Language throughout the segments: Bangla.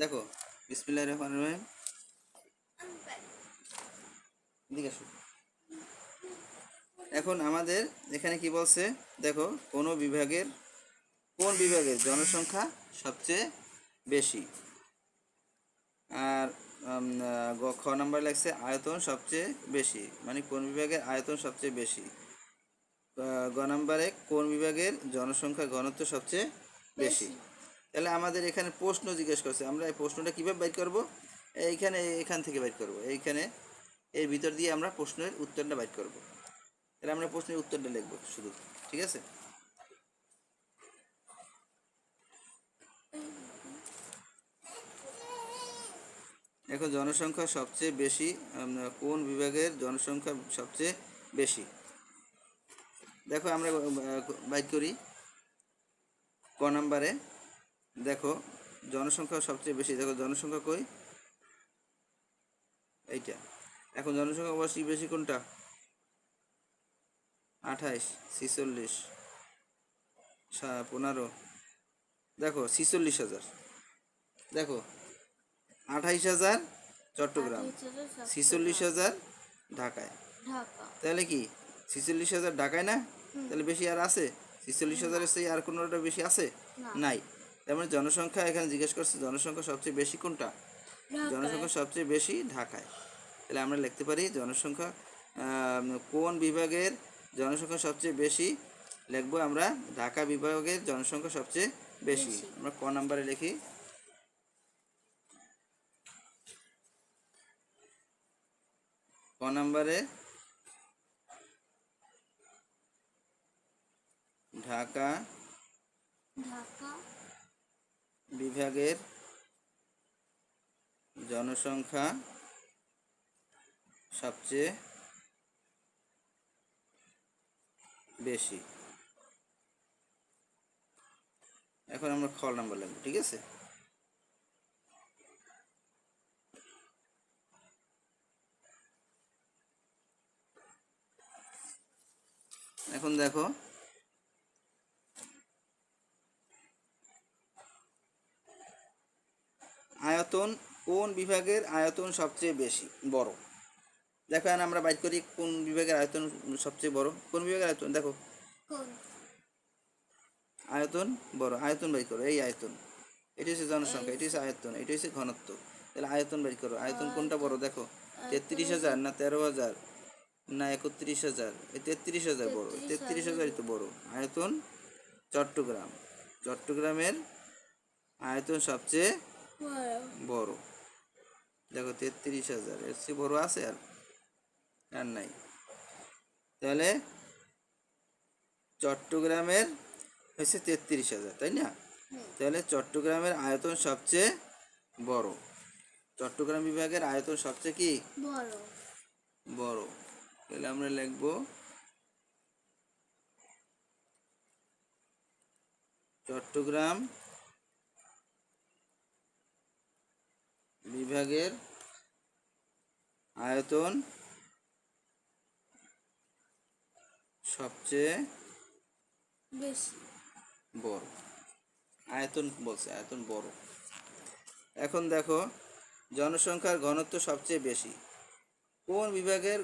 দেখো, বিসমিল্লাহির রহমানির রহিম। এখন আমাদের এখানে কি বলছে? দেখো, কোন বিভাগের কোন বিভাগের জনসংখ্যা সবচেয়ে বেশি? আর খ নাম্বার লাগছে আয়তন সবচেয়ে বেশি। মানে কোন বিভাগের আয়তন সবচেয়ে বেশি? গ নাম্বারে কোন বিভাগের জনসংখ্যা ঘনত্ব সবচেয়ে বেশি? তাহলে আমাদের এখানে প্রশ্ন জিজ্ঞেস করছে। আমরা এই প্রশ্নটা কীভাবে বাইর করব? এইখানে, এখান থেকে বাইর করব। এইখানে, এর ভিতর দিয়ে আমরা প্রশ্নের উত্তরটা বাইর করব। তাহলে আমরা প্রশ্নের উত্তরটা লিখব শুধু, ঠিক আছে? এখন জনসংখ্যা সবচেয়ে বেশি কোন বিভাগের জনসংখ্যা সবচেয়ে বেশি? দেখো, আমরা বাইট করি। ক নাম্বারে দেখো জনসংখ্যা সবচেয়ে বেশি। দেখো জনসংখ্যা কই? এইটা। এখন জনসংখ্যা অবশ্যই বেশি কোনটা? আঠাইশ ছিচল্লিশ পনেরো। দেখো ছিচল্লিশ হাজার। দেখো আঠাইশ হাজার চট্টগ্রাম ছিচল্লিশ হাজার ঢাকায়। তাহলে কি? ছিচল্লিশ হাজার ঢাকায় না? তাহলে বেশি আর আছে? ছিচল্লিশ হাজারের সেই আর কোনোটা বেশি আছে? নাই। তার মানে জনসংখ্যা এখানে জিজ্ঞেস করছে জনসংখ্যা সবচেয়ে বেশি কোনটা? জনসংখ্যা সবচেয়ে বেশি ঢাকায়। তাহলে আমরা লিখতে পারি জনসংখ্যা কোন বিভাগের জনসংখ্যা সবচেয়ে বেশি? লিখব আমরা ঢাকা বিভাগের জনসংখ্যা সবচেয়ে বেশি। বেশি। আমরা ক নাম্বারে লিখি। ক নাম্বারে ঢাকা ঢাকা বিভাগের জনসংখ্যা সবচেয়ে বেশি। এখন আমরা খ নাম্বার লাগবে ঠিক আছে? এখন দেখো আয়তন কোন বিভাগের আয়তন সবচেয়ে বেশি? বড়। দেখো এখন আমরা বাইর করি কোন বিভাগের আয়তন সবচেয়ে বড়। কোন বিভাগের আয়তন? দেখো। আয়তন বড়। আয়তন বাই করো। এই আয়তন। এটি হচ্ছে জনসংখ্যা। এটি হচ্ছে আয়তন। এটি হচ্ছে ঘনত্ব। তাহলে আয়তন বাই করো। আয়তন কোনটা বড়? দেখো। তেত্রিশ হাজার না তেরো হাজার? না একত্রিশ হাজার। এই তেত্রিশ হাজার বড়। তেত্রিশ হাজারই তো বড়। আয়তন চট্টগ্রাম। চট্টগ্রামের আয়তন সবচেয়ে বড়। দেখো তেত্রিশ হাজার এর চেয়ে বড় আছে আর আর নাই। তাহলে চট্টগ্রামের হয়েছে তেত্রিশ হাজার তাই না? তাহলে চট্টগ্রামের আয়তন সবচেয়ে বড়। চট্টগ্রাম বিভাগের আয়তন সবচেয়ে কি? বড়। বড়। তাহলে আমরা লিখব চট্টগ্রাম বিভাগের আয়তন সবচেয়ে বেশি। বড়। আয়তন বলছে আয়তন বড়। এখন দেখো জনসংখ্যার ঘনত্ব সবচেয়ে বেশি। কোন বিভাগের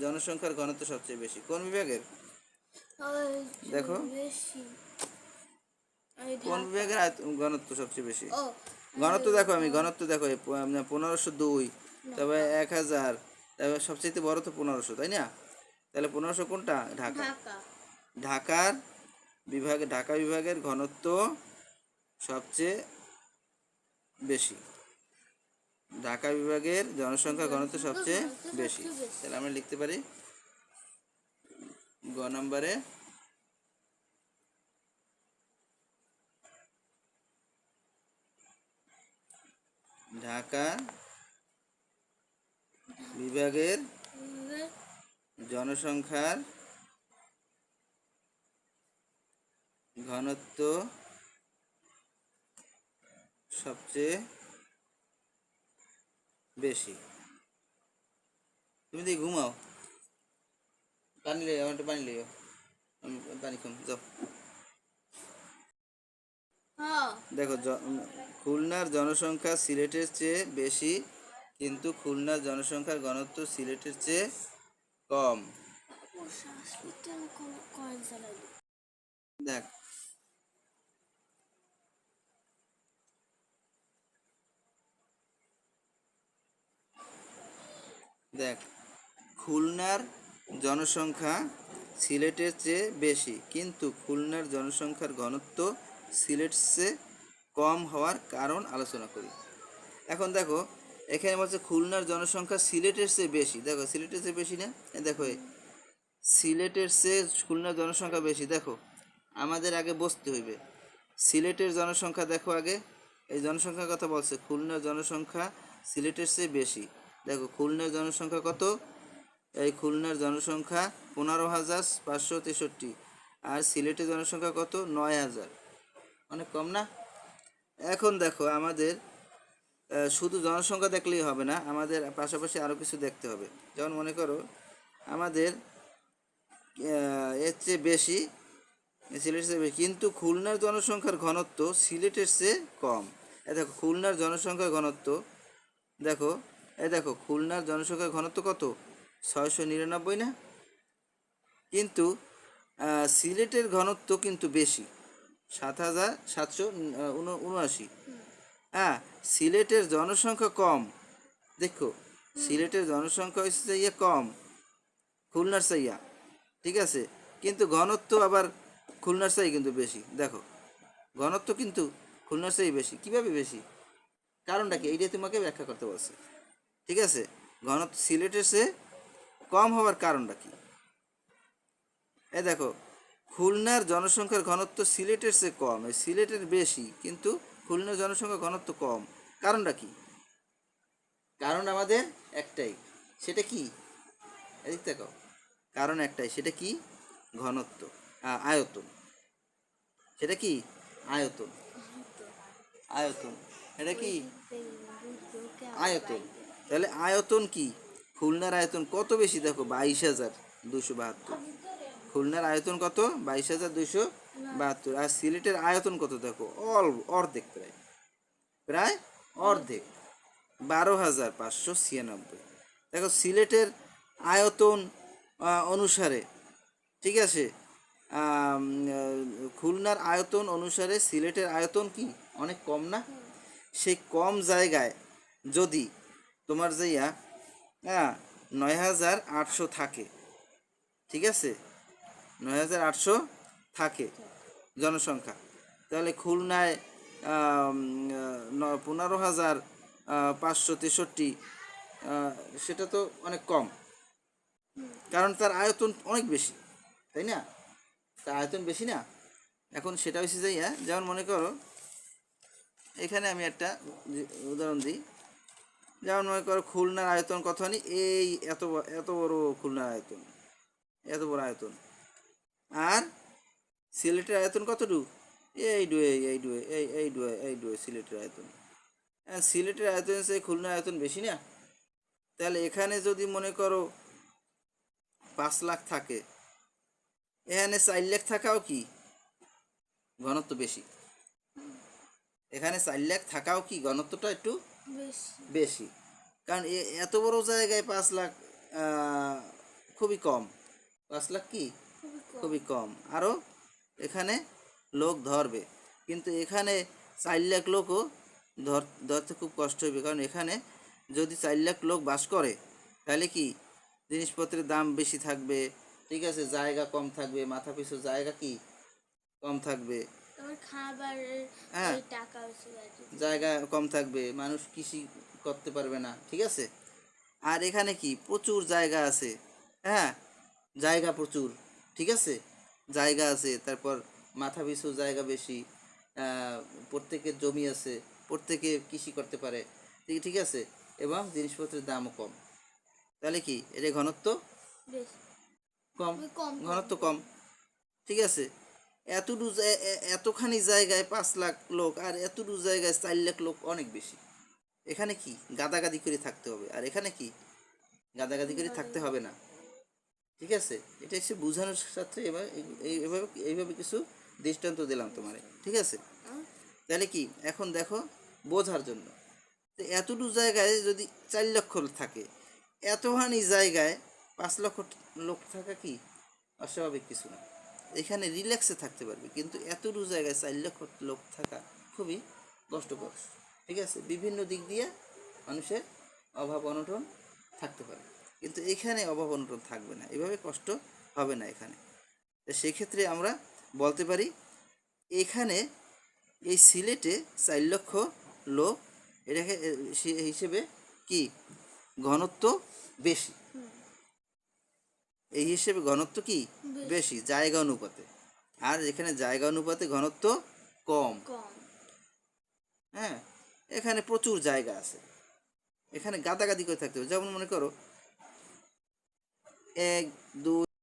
জনসংখ্যার ঘনত্ব সবচেয়ে বেশি? কোন বিভাগের? দেখো। বেশি। কোন বিভাগের ঘনত্ব সবচেয়ে বেশি? ঘনত্ব দেখো আমি ঘনত্ব দেখো এই পনেরোশো দুই তবে এক হাজার তবে সবচেয়ে বড় তো পনেরোশো তাই না? তাহলে পনেরোশো কোনটা? ঢাকা। ঢাকা। ঢাকার বিভাগে ঢাকা বিভাগের ঘনত্ব সবচেয়ে বেশি। ঢাকা বিভাগের জনসংখ্যা ঘনত্ব সবচেয়ে বেশি। সবচেয়ে বেশি। তাহলে আমরা লিখতে পারি গ নম্বরে ঢাকা বিভাগের জনসংখ্যার ঘনত্ব সবচেয়ে বেশি। তুমি দিয়ে ঘুমাও। পানি লিয়ে আমার একটু পানি আমি পানি খাম, যাও। দেখো খুলনার জনসংখ্যা সিলেটের চেয়ে বেশি, কিন্তু খুলনার জনসংখ্যার ঘনত্ব সিলেটের চেয়ে কম। দেখ। দেখ, খুলনার জনসংখ্যা সিলেটের চেয়ে বেশি, কিন্তু খুলনার জনসংখ্যার ঘনত্ব সিলেট চেয়ে কম হওয়ার কারণ আলোচনা করি। এখন দেখো, এখানে বলছে খুলনার জনসংখ্যা সিলেটের চেয়ে বেশি। দেখো, সিলেটের চেয়ে বেশি না? দেখো সিলেটের চেয়ে খুলনার জনসংখ্যা বেশি। দেখো, আমাদের আগে বসতে হইবে। সিলেটের জনসংখ্যা দেখো আগে। এই জনসংখ্যার কথা বলছে, খুলনার জনসংখ্যা সিলেটের চেয়ে বেশি। দেখো, খুলনার জনসংখ্যা কত? এই খুলনার জনসংখ্যা পনেরো হাজার পাঁচশো তেষট্টি। আর সিলেটের জনসংখ্যা কত? নয় হাজার। অনেক কম না? এখন দেখো, আমাদের শুধু জনসংখ্যা দেখলেই হবে না, আমাদের পাশাপাশি আরও কিছু দেখতে হবে। যেমন মনে করো, আমাদের এর চেয়ে বেশি, সিলেটের চেয়ে বেশি, কিন্তু খুলনার জনসংখ্যার ঘনত্ব সিলেটের চেয়ে কম। এ দেখো, খুলনার জনসংখ্যার ঘনত্ব, দেখো, এ দেখো, খুলনার জনসংখ্যার ঘনত্ব কত? ছয়শো নিরানব্বই না? কিন্তু সিলেটের ঘনত্ব কিন্তু বেশি। সাত হাজার সাতশো উনআশি। হ্যাঁ সিলেটের জনসংখ্যা কম। দেখো, সিলেটের জনসংখ্যা হচ্ছে ইয়ে কম, খুলনার সাইয়া ঠিক আছে? কিন্তু ঘনত্ব আবার খুলনার সাই কিন্তু বেশি। দেখো, ঘনত্ব কিন্তু খুলনার সাই বেশি। কীভাবে বেশি? কারণটা কি? এইটাই তোমাকে ব্যাখ্যা করতে বলছে। ঠিক আছে? ঘনত্ব সিলেটের চেয়ে কম হওয়ার কারণটা কি? এ দেখো খুলনার জনসংখ্যার ঘনত্ব সিলেটের চেয়ে কম। সিলেটের বেশি, কিন্তু খুলনার জনসংখ্যার ঘনত্ব কম। কারণটা কি? কারণ আমাদের একটাই। সেটা কি? দেখো কারণ একটাই, সেটা কি? ঘনত্ব। আয়তন। সেটা কি? আয়তন। আয়তন। এটা কি? আয়তন। তাহলে আয়তন কি? খুলনার আয়তন কত বেশি দেখো? বাইশ হাজার দুশো বাহাত্তর। খুলনার আয়তন কত? বাইশ হাজার দুশো বাহাত্তর। আর সিলেটের আয়তন কত দেখো? অল, অর্ধেক প্রায়। প্রায় অর্ধেক। বারো হাজার পাঁচশো ছিয়ানব্বই। দেখো সিলেটের আয়তন অনুসারে, ঠিক আছে? খুলনার আয়তন অনুসারে সিলেটের আয়তন কি? অনেক কম না? সেই কম জায়গায় যদি তোমার যাইয়া হ্যাঁ নয় হাজার আটশো থাকে, ঠিক আছে? নয় হাজার আটশো থাকে জনসংখ্যা। তাহলে খুলনায় পনেরো হাজার পাঁচশো তেষট্টি সেটা তো অনেক কম। কারণ তার আয়তন অনেক বেশি, তাই না? তার আয়তন বেশি না। এখন সেটা হচ্ছে যাইয়া যেমন মনে করো, এখানে আমি একটা উদাহরণ দিই। যেমন মনে করো খুলনার আয়তন কত হয়নি এই এত এত বড় খুলনার আয়তন, এত বড় আয়তন। আর সিলেটের আয়তন কতটুকু? এই ডুয়ে এই ডুয়ে এই এই ডুয়ে এই ডুয়ে সিলেটের আয়তন। হ্যাঁ সিলেটের আয়তন সে খুলনা আয়তন বেশি না? তাহলে এখানে যদি মনে করো পাঁচ লাখ থাকে এখানে চার লাখ থাকাও কি? ঘনত্ব বেশি। এখানে চার লাখ থাকাও কি ঘনত্বটা একটু বেশি। বেশি? কারণ এ- এত বড় জায়গায় পাঁচ লাখ খুবই কম। পাঁচ লাখ কি? খুবই কম। আরও এখানে লোক ধরবে। কিন্তু এখানে চার লাখ লোকও ধর ধরতে খুব কষ্ট হবে কারণ এখানে যদি চার লাখ লোক বাস করে তাহলে কি জিনিসপত্রের দাম বেশি থাকবে? ঠিক আছে জায়গা কম থাকবে। মাথা পিছু জায়গা কি? কম থাকবে। হ্যাঁ। টাকা জায়গা কম থাকবে। মানুষ কৃষি করতে পারবে না। ঠিক আছে? আর এখানে কি? প্রচুর জায়গা আছে। হ্যাঁ? জায়গা প্রচুর। ঠিক আছে? জায়গা আছে তারপর মাথা পিছু জায়গা বেশি প্রত্যেকের জমি আছে প্রত্যেকে কৃষি করতে পারে ঠিক আছে? এবং জিনিসপত্রের দামও কম। তাহলে কি? এটা ঘনত্ব? কম। কম ঘনত্ব কম। ঠিক আছে? এতটু এতখানি জায়গায় পাঁচ লাখ লোক আর এতটু জায়গায় চার লাখ লোক অনেক বেশি। এখানে কি? গাদাগাদি করে থাকতে হবে। আর এখানে কি? গাদাগাদি করে থাকতে হবে না। ঠিক আছে? এটা এসে বোঝানোর সাথে এবার এই- এই- এইভাবে এইভাবে কিছু দৃষ্টান্ত দিলাম তোমারে ঠিক আছে? তাহলে কি? এখন দেখো বোঝার জন্য। তো এতটুকু জায়গায় যদি চার লক্ষ থাকে এতখানি জায়গায় পাঁচ লক্ষ লোক থাকা কি? অস্বাভাবিক কিছু না। এখানে রিল্যাক্সে থাকতে পারবে কিন্তু এতটুকু জায়গায় চার লক্ষ লোক থাকা খুবই কষ্টকর। ঠিক আছে? বিভিন্ন দিক দিয়ে মানুষের অভাব অনটন থাকতে পারে। কিন্তু এখানে অভাব অনটন থাকবে না। এভাবে কষ্ট হবে না এখানে। তো সেক্ষেত্রে আমরা বলতে পারি এখানে এই সিলেটে চার লক্ষ লোক এটাকে হিসেবে কি? ঘনত্ব বেশি। এই হিসেবে ঘনত্ব কি? বেশি জায়গা অনুপাতে। আর এখানে জায়গা অনুপাতে ঘনত্ব কম। কম। হ্যাঁ এখানে প্রচুর জায়গা আছে। এখানে গাদাগাদি করে থাকতে হবে। যেমন মনে করো এক দুই